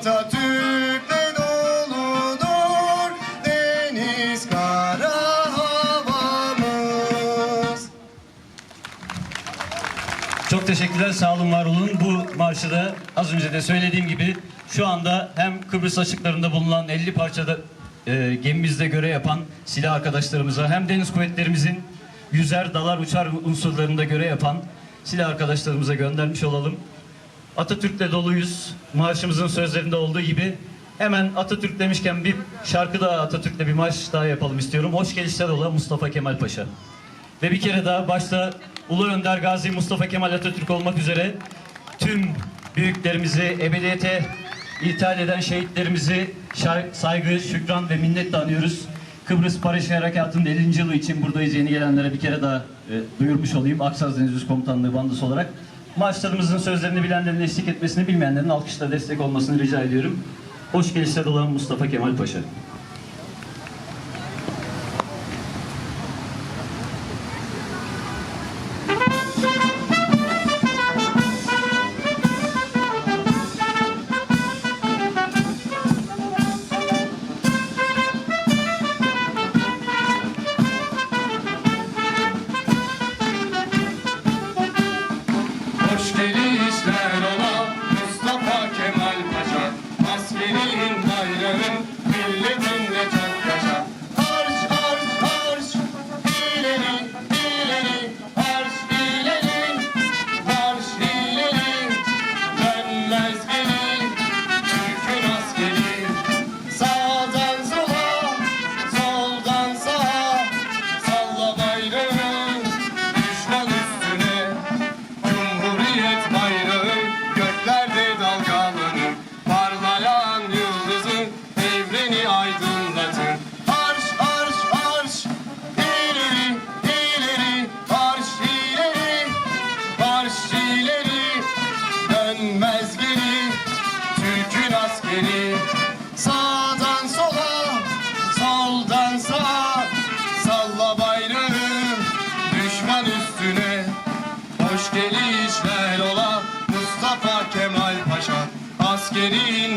Atatürk'le doludur deniz kara havamız. Çok teşekkürler, sağ olun, var olun. Bu marşı da az önce de söylediğim gibi şu anda hem Kıbrıs açıklarında bulunan 50 parçada e, gemimizde görev yapan silah arkadaşlarımıza hem deniz kuvvetlerimizin yüzer, dalar, uçar unsurlarında görev yapan silah arkadaşlarımıza göndermiş olalım. Atatürk'le doluyuz. Marşımızın sözlerinde olduğu gibi hemen Atatürk demişken bir şarkı daha Atatürk'le bir marş daha yapalım istiyorum. Hoş gelişler ola Mustafa Kemal Paşa. Ve bir kere daha başta Ulu Önder Gazi Mustafa Kemal Atatürk olmak üzere tüm büyüklerimizi ebediyete ithal eden şehitlerimizi saygı, şükran ve minnetle anıyoruz. Kıbrıs Barış Harekatı'nın 50. yılı için buradayız yeni gelenlere bir kere daha e, duyurmuş olayım. Aksaz Deniz Üst Komutanlığı bandısı olarak. Marşlarımızın sözlerini bilenlerin eşlik etmesini, bilmeyenlerin alkışla destek olmasını rica ediyorum. Hoş gelişler olan Mustafa Kemal Paşa. Askeri Sağdan sola soldan sağa. Salla bayrağı düşman üstüne. Hoş gelişler ola Mustafa Kemal Paşa. Askerin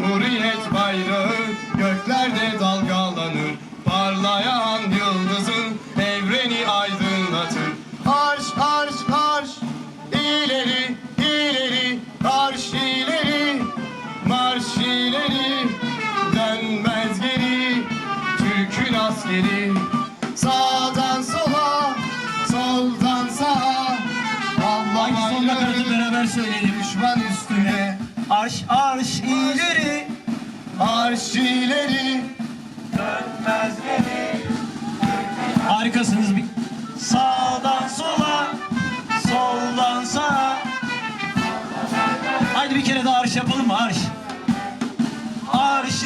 Cumhuriyet bayrağı göklerde dalgalanır. Parlayan yıldızın evreni aydınlatır. Arş arş arş ileri ileri Arş ileri marş ileri Dönmez geri Türk'ün askeri. Sağdan sola soldan sağa Allah sonuna kadar beraber söyleyelim. düşman üstüne Arş arş ileri Arş ileri Harikasınız. Bir- Sağdan sola, soldan sağa. Haydi bir kere daha arş yapalım mı? Arş. Arş